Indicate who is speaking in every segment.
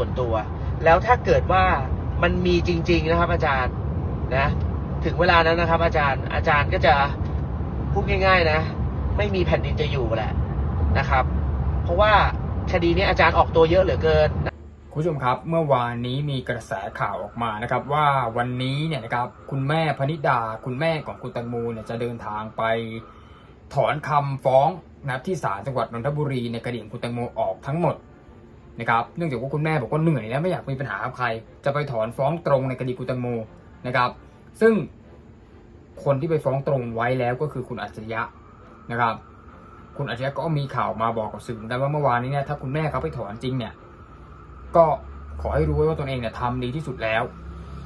Speaker 1: ส่วนตัว แล้วถ้าเกิดว่ามันมีจริง ๆนะครับ อาจารย์นะ ถึงเวลานั้นนะครับ อาจารย์อาจารย์ก็จะพูดง่าย ๆ นะ ไม่มีแผ่นดินจะอยู่แหละนะครับ เพราะว่าคดีนี้อาจารย์ออกตัวเยอะเหลือเกิน
Speaker 2: คุณผู้ชมครับเมื่อวานนี้มีกระแสข่าวออกมานะครับ ว่าวันนี้เนี่ยนะครับคุณแม่พนิดาคุณแม่ของคุณตังโมเนี่ยจะเดินทางไปถอนคำฟ้องนับที่ศาลจังหวัดนนทบุรีในคดีของคุณแตงโมออกทั้งหมด นะครับเนื่องจากว่าคุณแม่บอกว่าเหนื่อยแล้วไม่อยากมีปัญหากับใคร จะไปถอนฟ้องตรงในคดีคุณแตงโมนะครับซึ่งคนที่ไปฟ้องตรงไว้แล้วก็คือคุณอัจฉริยะนะครับ คุณอัจฉริยะก็มีข่าวมาบอกกับสื่อเหมือนกันว่าเมื่อวานนี้เนี่ยถ้าคุณแม่เขาไปถอนจริงเนี่ยก็ขอให้รู้ไว้ว่าตนเองเนี่ยทำดีที่สุดแล้ว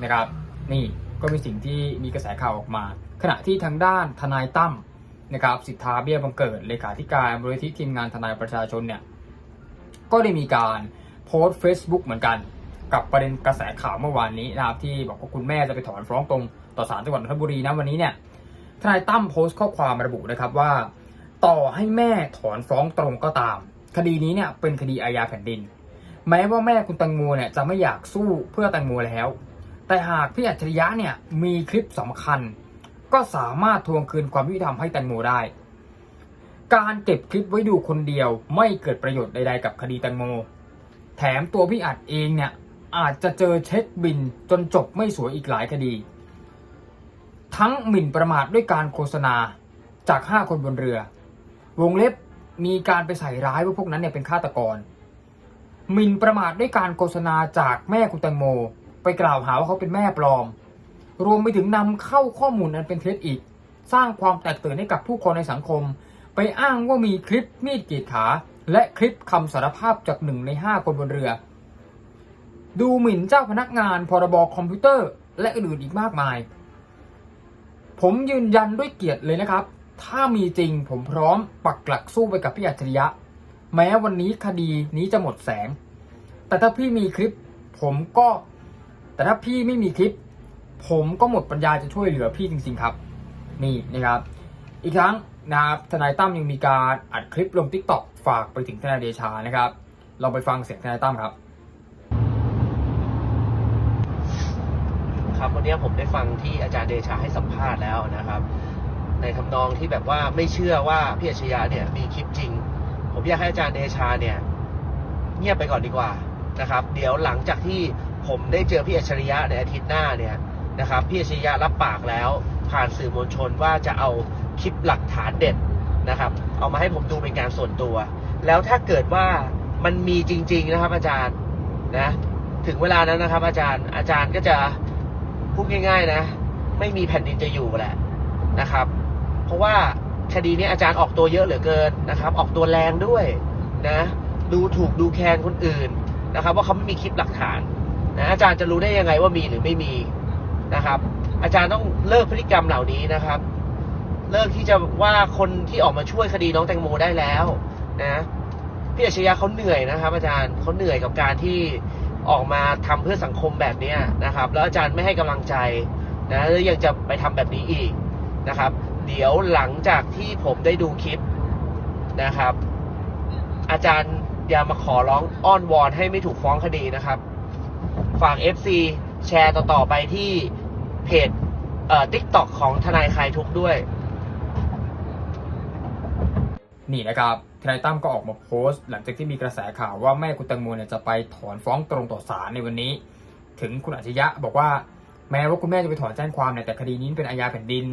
Speaker 2: นะครับ นี่ก็เป็นสิ่งที่มีกระแสข่าวออกมา ขณะที่ทางด้านทนายตั้มนะครับสิทธาเบี้ยบังเกิดเลขาธิการบริษัททีมงานทนายประชาชนเนี่ย ก็ได้มีการโพสต์ Facebook เหมือนกัน กับประเด็นกระแสข่าวเมื่อวานนี้นะครับที่บอกว่าคุณแม่จะไปถอนฟ้องตรงต่อศาลจังหวัดนนทบุรีนะวันนี้เนี่ยทนายตั้มโพสต์ข้อความระบุนะครับว่า ต่อให้แม่ถอนฟ้องตรงก็ตาม คดีนี้เนี่ยเป็นคดีอาญาแผ่นดิน แม้ว่าแม่คุณตังโมเนี่ยจะไม่อยากสู้เพื่อแตงโมแล้ว แต่หากพี่อัจฉริยะเนี่ยมีคลิปสำคัญ ก็สามารถทวงคืนความยุติธรรมให้แตงโมได้ การเก็บคลิปไว้ดูคนเดียวไม่เกิดประโยชน์ใดๆกับคดีแตงโม แถมตัวพี่อัดเองเนี่ยอาจจะเจอเช็คบินจนจบไม่สวยอีกหลายคดี ทั้งหมิ่นประมาทด้วยการโฆษณาจาก 5 คนบนเรือ วงเล็บมีการไปใส่ร้ายว่าพวกนั้นเนี่ยเป็นฆาตกรหมิ่นประมาทด้วยการโฆษณาจากแม่คุณแตงโม ไปกล่าวหาว่าเขาเป็นแม่ปลอม รวมไปถึงนำเข้าข้อมูลอันเป็นเท็จอีก สร้างความแตกตื่นให้กับผู้คนในสังคม ไปอ้างว่ามีคลิปมีดกรีดขา และคลิปคำสารภาพจากหนึ่งในห้าคนบนเรือ ดูหมิ่นเจ้าพนักงานพรบคอมพิวเตอร์ และอื่นอีกมากมาย ผมยืนยันด้วยเกียรติเลยนะครับ ถ้ามีจริงผมพร้อมปักหลักสู้ไปกับพี่อัจฉริยะ แม้วันนี้คดีนี้จะหมดแสง แต่ถ้าพี่มีคลิป ผมก็ แต่ถ้าพี่ไม่มีคลิป ผมก็หมดปัญญาจะช่วยเหลือพี่จริง ๆ ครับ นี่นะครับ อีกครั้ง นะครับทนายตั้มยังมีการอัดคลิปลงทิกตอกฝากไปถึงทนายเดชานะครับลองไปฟังเสียงทนายตั้มครับ
Speaker 1: ครับวันนี้ผมได้ฟังที่อาจารย์เดชาให้สัมภาษณ์แล้วนะครับ ในทำนองที่แบบว่าไม่เชื่อว่าพี่อัจฉริยะเนี่ยมีคลิปจริง ผมอยากให้อาจารย์เดชาเนี่ยเงียบไปก่อนดีกว่านะครับ เดี๋ยวหลังจากที่ผมได้เจอพี่อัจฉริยะในอาทิตย์หน้าเนี่ยนะครับพี่อัจฉริยะรับปากแล้ว ผ่านสื่อมวลชนว่าจะเอาคลิปหลักฐานเด็ดนะครับ เอามาให้ผมดูเป็นการส่วนตัว แล้วถ้าเกิดว่ามันมีจริง ๆนะครับ อาจารย์นะถึงเวลานั้นนะครับ อาจารย์อาจารย์ก็จะพูดง่าย ๆ นะ ไม่มีแผ่นดินจะอยู่แหละนะครับ เพราะว่าคดีนี้อาจารย์ออกตัวเยอะเหลือเกินนะครับ ออกตัวแรงด้วยนะดูถูกดูแคลนคนอื่นนะครับ ว่าเขาไม่มีคลิปหลักฐานนะอาจารย์จะรู้ได้ยังไงว่ามีหรือไม่มีนะครับ อาจารย์ต้องเลิกพฤติกรรมเหล่านี้นะครับ เลิกที่จะว่าคนที่ออกมาช่วยคดีน้องแตงโมได้แล้วนะพี่อัจฉริยะเขาเหนื่อยนะครับ อาจารย์เขาเหนื่อยกับการที่ออกมาทำเพื่อสังคมแบบเนี้นะครับ แล้วอาจารย์ไม่ให้กำลังใจนะแล้วยังจะไปทำแบบนี้อีกนะครับ เดี๋ยวหลังจากที่ผมได้ดูคลิปนะครับ อาจารย์อย่ามาขอร้องอ้อนวอนให้ไม่ถูกฟ้องคดีนะครับ ฝาก FC แชร์ต่อๆไปที่ เพจเอ่อ TikTok ของทนายคลายทุกข์ด้วย
Speaker 2: นี่นะครับทนายตั้มก็ออกมาโพสต์ หลังจากที่มีกระแสข่าวว่าแม่คุณแตงโมเนี่ยจะไปถอนฟ้องตรงต่อศาลในวันนี้ ถึงคุณอัจฉริยะบอกว่าแม้ว่าคุณแม่จะไปถอนแจ้งความเนี่ยแต่คดีนี้เป็นอาญาแผ่นดิน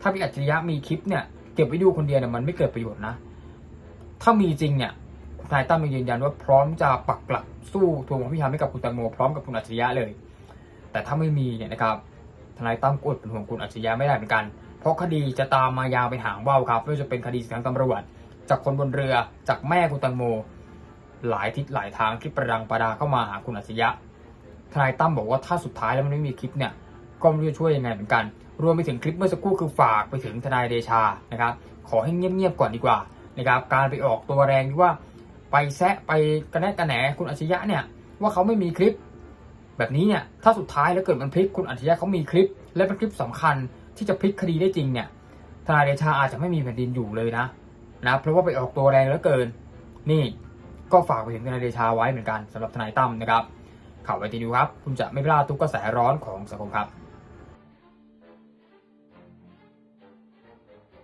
Speaker 2: ถ้าพี่อัจฉริยะมีคลิปเนี่ยเก็บไว้ดูคนเดียวเนี่ยมันไม่เกิดประโยชน์นะ ถ้ามีจริงเนี่ยทนายตั้มยังยืนยันว่าพร้อมจะปักหลักสู้ทวงความยุติธรรมให้กับคุณแตงโมพร้อมกับคุณอัจฉริยะเลย แต่ถ้าไม่มีเนี่ยนะครับ ทนายตั้มก็อดเป็นห่วงคุณอัจฉริยะไม่ได้เหมือนกัน เพราะคดีจะตามมายาวไปนหางว่าวครับไม่ว่าจะเป็นคดีทางตำรวจ จากคนบนเรือจากแม่คุณตังโม หลายทิศหลายทางที่ประดังประดาเข้ามาหาคุณอัจฉริยะทนายตั้มบอกว่าถ้าสุดท้ายแล้วมันไม่มีคลิปเนี่ยก็ไม่รู้จะช่วยยังไงเหมือนกัน รวมไปถึงคลิปเมื่อสักครู่คือฝากไปถึงทนายเดชานะครับ ขอให้เงียบๆก่อนดีกว่านะครับ การไปออกตัวแรงที่ว่าไปแซะไปกระแนะกระแหนคุณอัจฉริยะเนี่ยว่าเขาไม่มีคลิป แบบนี้เนี่ยถ้าสุดท้ายแล้วเกิดมันพลิกคุณอัจฉริยะเขามีคลิป และเป็นคลิปสำคัญที่จะพลิกคดีได้จริงเนี่ยทนายเดชาอาจจะไม่มีแผ่นดินอยู่เลยนะนะเพราะว่าไปออกตัวแรงเหลือเกิน นี่ก็ฝากไปถึงทนายเดชาไว้เหมือนกันสำหรับทนายตั้มนะครับข่าวไอทีนิวครับ คุณจะไม่พลาดทุกกระแสร้อนของสังคมครับ